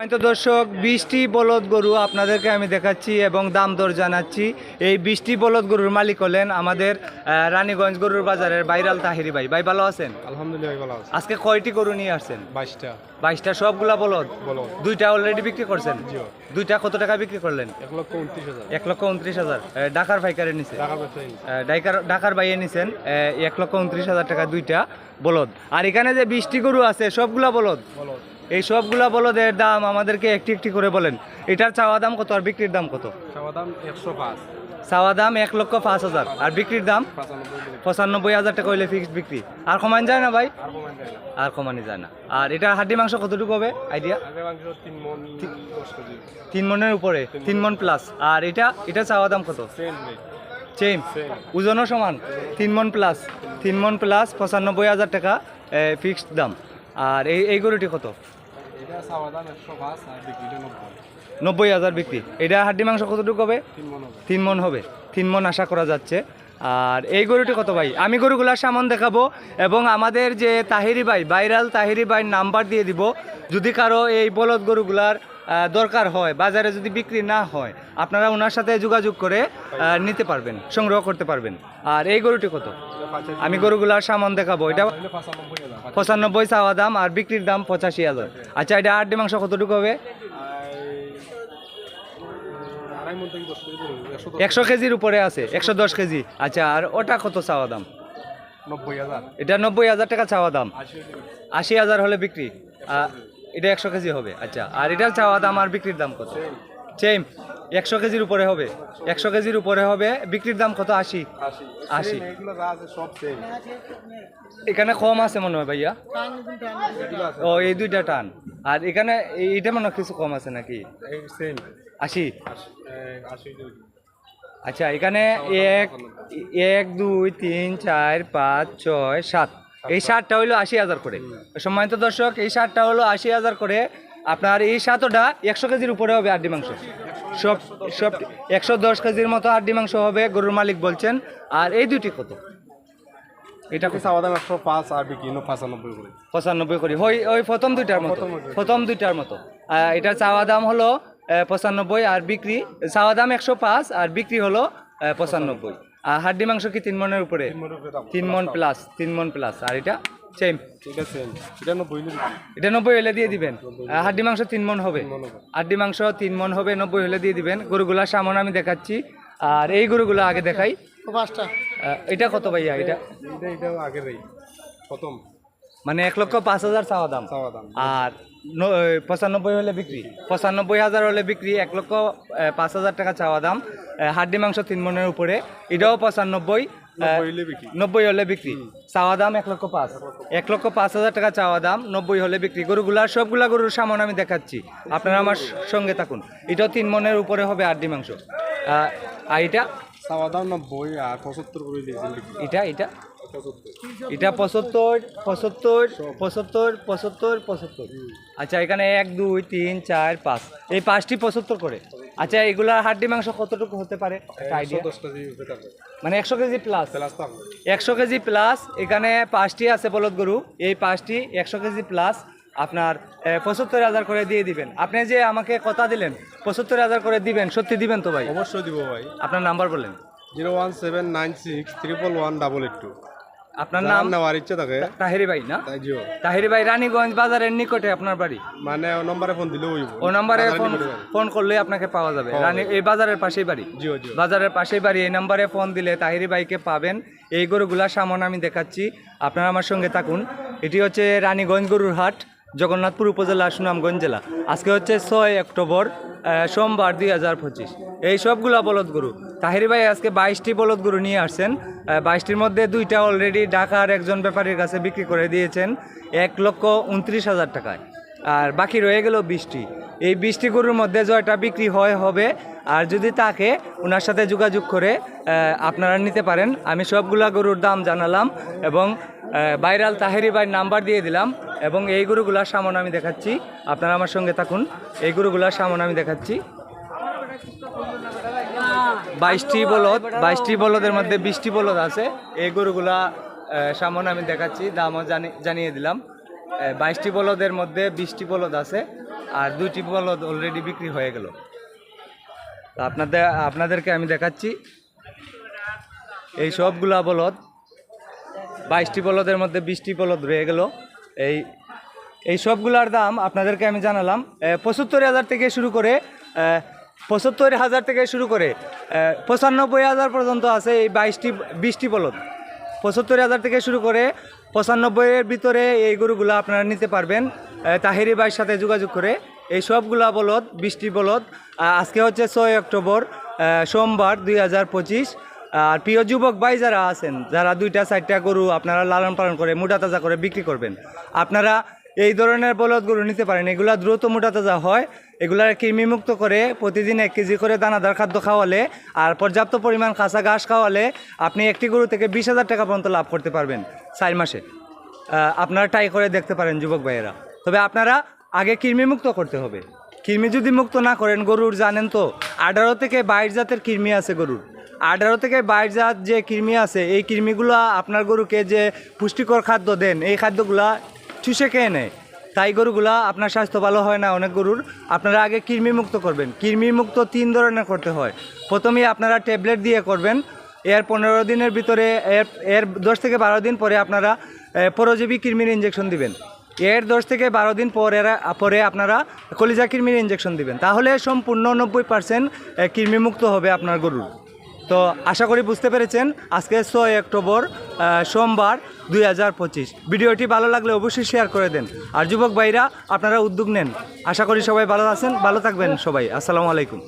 তো দর্শক বৃষ্টি বলদ গরু আপনাদেরকে আমি দেখাচ্ছি এবং দাম দর জানাচ্ছি। এই বৃষ্টি বলদ গরুর মালিক হলেন আমাদের রানীগঞ্জ গরুর বাজারের বাইরাল তাহিরি ভাই। ভাই ভালো আছেন? আলহামদুলিল্লাহ ভালো আজকে কয়টি গরু নিয়ে আসছেন? বাইশটা। বাইশটা সবগুলা বলদ? দুইটা অলরেডি বিক্রি করছেন? দুইটা কত টাকা বিক্রি করলেন? এক লক্ষ উনত্রিশ হাজার। ঢাকার নিছে। টাকার ঢাকার ঢাকার বাইয়ে নিছেন। এক লক্ষ উনত্রিশ হাজার টাকা দুইটা বলদ। আর এখানে যে বৃষ্টি গরু আছে সবগুলা বলদ? বলো এই সবগুলা বলদের দাম আমাদেরকে একটি একটি করে বলেন। এটার চাওয়া দাম কত আর বিক্রির দাম কত? চাওয়া দাম একশো পাঁচ। চাওয়া দাম এক লক্ষ পাঁচ হাজার। আর বিক্রির দাম? পঁচানব্বই। হাজার টাকা হইলে ফিক্সড বিক্রি। আর কমান যায় না ভাই? আর কমান যায় না। আর এটা হাড্ডি মাংস কতটুকু হবে? আইডিয়া? তিন মন মনের উপরে তিন মন। প্লাস আর এটা এটা চাওয়া দাম কত? সেম ওজনও সমান। তিন মন প্লাস তিন মন প্লাস পঁচানব্বই হাজার টাকা ফিক্সড দাম। আর এই এই গরুটি কত? নব্বই। হাজার বিক্রি। এটা হাড্ডি মাংস কতটুকু হবে? তিন মন হবে। তিন মন আশা করা যাচ্ছে। আর এই গরুটি কত ভাই? আমি গরুগুলার সামান দেখাবো এবং আমাদের যে তাহিরি ভাই ভাইরাল তাহিরি ভাই নাম্বার দিয়ে দিব। যদি কারও এই বলদ গরুগুলার দরকার হয় বাজারে যদি বিক্রি না হয় আপনারা ওনার সাথে যোগাযোগ করে নিতে পারবেন সংগ্রহ করতে পারবেন। আর এই গরুটি কত? আমি গরুগুলার সামান দেখাবো। এটা পঁচানব্বই চাওয়া দাম আর বিক্রির দাম পঁচাশি হাজার। আচ্ছা এটা আট মাংস কতটুকু হবে? একশো কেজির উপরে আছে একশো দশ কেজি। আচ্ছা আর ওটা কত চাওয়া দাম? এটা নব্বই হাজার টাকা চাওয়া দাম। আশি হাজার। হলে বিক্রি। এটা একশো কেজি হবে। আচ্ছা আর এটার চাওয়া দাম আর বিক্রির দাম কত? সেম একশো কেজির উপরে হবে। একশো কেজির উপরে হবে। বিক্রির দাম কত? আশি। আশি। এখানে কম আছে মনে হয় ভাইয়া? ও এই দুইটা টান। আর এখানে এই- এইটা মনে কিছু কম আছে নাকি? আশি? আচ্ছা এখানে এক এক দুই তিন চার পাঁচ ছয় সাত। এই সাতটা হলো আশি হাজার করে। সম্মানিত দর্শক এই সাতটা হলো আশি হাজার করে। আপনার এই সাতটা একশো কেজির উপরে হবে আড্ডি মাংস। সব সব একশো দশ কেজির মতো আড্ডি মাংস হবে গরুর মালিক বলছেন। আর এই দুটি কত? এটা এটা চাওয়া দাম একশো পাঁচ আর বিক্রি পঁচানব্বই করে। পঁচানব্বই করি। ওই ওই প্রথম দুইটার মতো। প্রথম দুইটার। মতো। এটা চাওয়া দাম হলো পঁচানব্বই আর বিক্রি চাওয়া দাম একশো পাঁচ আর বিক্রি হলো পঁচানব্বই। আর হাড্ডি মাংস কি তিন মনের উপরে? তিন মন প্লাস তিন মন প্লাস আর এটা? সেম এটা নব্বই এটা নব্বই হলে দিয়ে দিবেন। হাড্ডি মাংস তিন মন হবে। হাড্ডি মাংস তিন মন হবে নব্বই হলে দিয়ে দিবেন। গরুগুলার সামনে আমি দেখাচ্ছি। আর এই গরুগুলো আগে দেখাই। পাঁচটা। এটা কত ভাইয়া এটা? এটাও আগের প্রথম। মানে এক লক্ষ পাঁচ হাজার চাওয়া দাম। আর পঁচানব্বই হলে বিক্রি। পঁচানব্বই হাজার হলে বিক্রি এক লক্ষ পাঁচ হাজার টাকা চাওয়া দাম। হাড্ডি মাংস তিন মনের উপরে। এটাও পঁচানব্বই। নব্বই হলে বিক্রি। নব্বই হলে বিক্রি। চাওয়া দাম এক লক্ষ পাঁচ। এক লক্ষ পাঁচ হাজার টাকা চাওয়া দাম নব্বই হলে বিক্রি। গরুগুলার সবগুলা গরুর সামনে আমি দেখাচ্ছি। আপনারা আমার সঙ্গে থাকুন। এটাও তিন মনের উপরে হবে হাড্ডি মাংস আর এটা? চাওয়া দাম নব্বই আর পঁচাত্তর এটা এটা? এটা পঁচাত্তর পঁচাত্তর পঁচাত্তর পঁচাত্তর পঁচাত্তর। আচ্ছা এখানে এক দুই তিন চার পাঁচ। এই পাঁচটি পঁচাত্তর করে? আচ্ছা এগুলা হাড্ডি মাংস কতটুকু হতে পারে? মানে একশো কেজি প্লাস প্লাস একশো কেজি প্লাস এখানে পাঁচটি আছে বলদ গরু। এই পাঁচটি একশো কেজি প্লাস আপনার পঁচাত্তর হাজার করে দিয়ে দিবেন। আপনি যে আমাকে কথা দিলেন পঁচাত্তর হাজার করে দিবেন সত্যি দিবেন তো ভাই? অবশ্যই দিব ভাই। আপনার নাম্বার বলেন। Zero one seven nine six triple one double eight two. আপনার নাম? নেওয়ার ইচ্ছা থাকে। তাহেরি ভাই না? তাহেরি ভাই রানীগঞ্জ বাজারের নিকটে আপনার বাড়ি? মানে ও নম্বরে ফোন দিলে হইব। ও নম্বরে ফোন ফোন করলে আপনাকে পাওয়া যাবে। রানী এই বাজারের পাশেই বাড়ি। বাজারের পাশেই বাড়ি। এই নম্বরে ফোন দিলে তাহিরি ভাইকে পাবেন। এই গরুগুলা সামন আমি দেখাচ্ছি। আপনারা আমার সঙ্গে থাকুন। এটি হচ্ছে রানীগঞ্জ গরুর হাট জগন্নাথপুর উপজেলা সুনামগঞ্জ জেলা। আজকে হচ্ছে ছয় অক্টোবর সোমবার দুই হাজার পঁচিশ। এই সবগুলা বলদ গরু। তাহিরি ভাই আজকে বাইশটি বলদ গরু নিয়ে আসছেন। বাইশটির মধ্যে দুইটা অলরেডি ঢাকার একজন ব্যাপারীর কাছে বিক্রি করে দিয়েছেন এক লক্ষ উনত্রিশ হাজার টাকায়। আর বাকি রয়ে গেল বৃষ্টি এই বৃষ্টি গরুর মধ্যে জয়টা বিক্রি হয়, হবে। আর যদি তাকে ওনার সাথে যোগাযোগ করে আপনারা নিতে পারেন। আমি সবগুলা গরুর দাম জানালাম এবং বাইরাল তাহেরি ভাই নাম্বার দিয়ে দিলাম এবং এই গরুগুলার সামন আমি দেখাচ্ছি। আপনারা আমার সঙ্গে থাকুন। এই গরুগুলার সামন আমি দেখাচ্ছি। বাইশটি বলদ, বাইশটি বলদের মধ্যে বিশটি বলদ আছে। এই গরুগুলা সামনে আমি দেখাচ্ছি, দামও জানি, জানিয়ে দিলাম। বাইশটি বলদের মধ্যে বিশটি বলদ আছে, আর দুইটি বলদ অলরেডি বিক্রি হয়ে গেল। আপনাদের, আপনাদেরকে আমি দেখাচ্ছি। এই সবগুলা বলদ, বাইশটি বলদের মধ্যে বিশটি বলদ রয়ে গেল। এই এই সবগুলার দাম আপনাদেরকে আমি জানালাম। পঁচাত্তর হাজার থেকে শুরু করে পঁচাত্তর হাজার থেকে শুরু করে পঁচানব্বই হাজার পর্যন্ত আছে এই বাইশটি, বিশটি বলদ। পঁচাত্তর হাজার থেকে শুরু করে পঁচানব্বইয়ের ভিতরে এই গরুগুলো আপনারা নিতে পারবেন। তাহেরি ভাইয়ের সাথে যোগাযোগ করে এই সবগুলা বলদ বৃষ্টি বলদ আজকে হচ্ছে ছয় অক্টোবর সোমবার দুই হাজার পঁচিশ। আর প্রিয় যুবক ভাই যারা আছেন, যারা দুইটা, চারটা গরু আপনারা লালন পালন করে, মোটা তাজা করে বিক্রি করবেন, আপনারা এই ধরনের বলদ গরু নিতে পারেন। এগুলা দ্রুত মোটা তাজা হয়। এগুলার কৃমিমুক্ত করে প্রতিদিন এক কেজি করে দানাদার খাদ্য খাওয়ালে আর পর্যাপ্ত পরিমাণ কাঁচা ঘাস খাওয়ালে আপনি একটি গরু থেকে বিশ হাজার টাকা পর্যন্ত লাভ করতে পারবেন চার মাসে। আপনারা ট্রাই করে দেখতে পারেন যুবক ভাইয়েরা। তবে আপনারা আগে কৃমিমুক্ত করতে হবে। কৃমি যদি মুক্ত না করেন, গরুর জানেন তো, আঠারো থেকে বাইশ জাতের কৃমি আছে গরুর। আঠারো থেকে বাইশ জাত যে কৃমি আছে, এই কৃমিগুলো আপনার গরুকে যে পুষ্টিকর খাদ্য দেন, এই খাদ্যগুলা চুষে খেয়ে নেয়। তাই গরুগুলা আপনার স্বাস্থ্য ভালো হয় না অনেক গরুর, আপনারা আগে কৃমি মুক্ত করবেন। কৃমি মুক্ত তিন ধরনের করতে হয়। প্রথমেই আপনারা ট্যাবলেট দিয়ে করবেন। এর পনেরো দিনের ভিতরে, এর এর দশ থেকে বারো দিন পরে আপনারা পরজীবী কৃমির ইঞ্জেকশন দিবেন। এর দশ থেকে বারো দিন পরে পরে আপনারা কলিজা কৃমির ইঞ্জেকশন দিবেন। তাহলে সম্পূর্ণ নব্বই পার্সেন্ট কৃমিমুক্ত হবে আপনার গরুর। তো আশা করি বুঝতে পেরেছেন, আজকে ছয় অক্টোবর সোমবার দুই হাজার পঁচিশ। ভিডিওটি ভালো লাগলে অবশ্যই শেয়ার করে দেন। আর যুবক ভাইরা, আপনারা উদ্যোগ নেন। আশা করি সবাই ভালো আছেন, ভালো থাকবেন সবাই। আসসালামু আলাইকুম।